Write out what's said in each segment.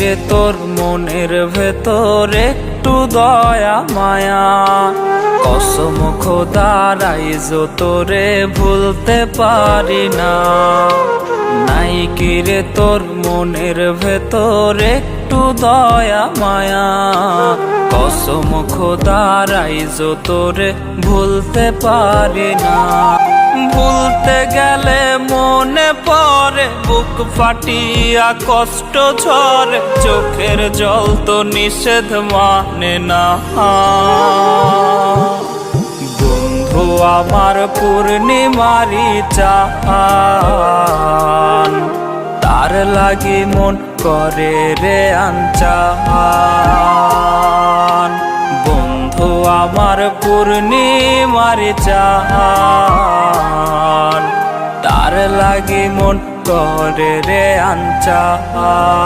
রে তোর মনের ভেতর একটু দয়া, মায়া। কসম খোদারাই তোরে ভুলতে পারি না। নাই কি রে তোর মনের ভেতর একটু দয়া, মায়া। কসম খোদারাই তোরে ভুলতে পারি না। ভুলতে গেলে মনে পড়ে বুক ফাটিয়া কষ্ট ঝরে, চোখের জল তো নিষেধ মানে না। বন্ধু আমার পূর্ণিমারি চাহান তার লাগি মন করে রে আনচাহান বন্ধু আমার পূর্ণিমারি চাহান তার লাগি মন করে রে আনচাহান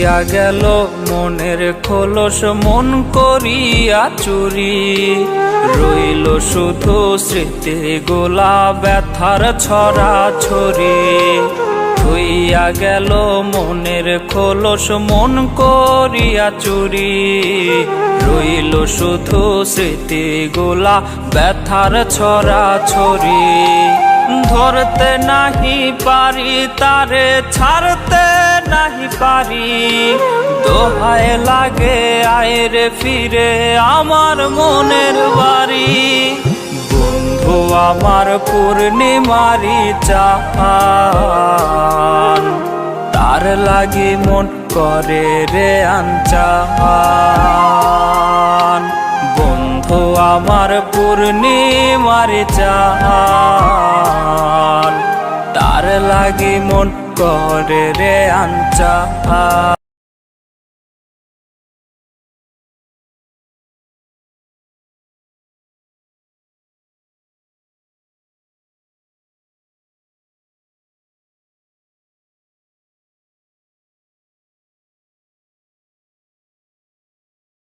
থুইয়া গেল মনের খোলস, মন করিয়া চুরি। রইল শুধু স্মৃতি গোলা ব্যথার ছড়া ছড়ি। থুইয়া গেল মনের খোলস, মন করিয়া চুরি। রইল শুধু স্মৃতি গোলা ব্যথার ছড়া ছড়ি। ধরতে নাহি পারি, তারে ছাড়তে নাহি পারি। দোহায় লাগে আয়রে ফিরে আমার মনের বাড়ি। বন্ধু আমার পূর্ণিমারি চাহান। তার লাগি মন করে রে বন্ধু আমার পূর্ণিমার চাহান তার লাগি মন করে রে আনচাহান